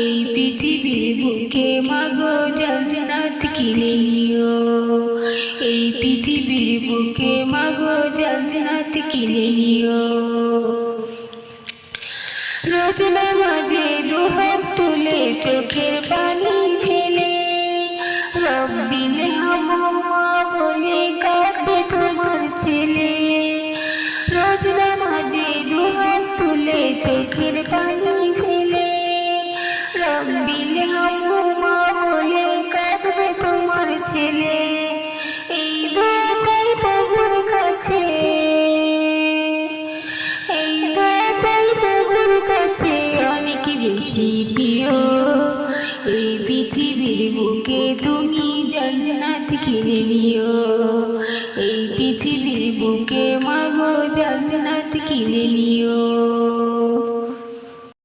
এই পৃথিবীর বুকে মাগো জান্নাত কিনে নিও। এই পৃথিবীর বুকে মাগো জান্নাত কিনে নিও। রোজ নামাজে দুহাত তুলে চোখের পানি ফেলে, রব্বিল হামমা বলে কাঁদবে তোমার ছেলে। বিলে মা বলে কাঁদবে তোমার ছেলে এই বেটাই কাছে এই বেটাই বাবুর কাছে অনেক বেশি প্রিয় এই পৃথিবীর বুকে তুমি জান্নাত কিনে নিও এই পৃথিবীর বুকে মাগো জান্নাত কিনে নিও।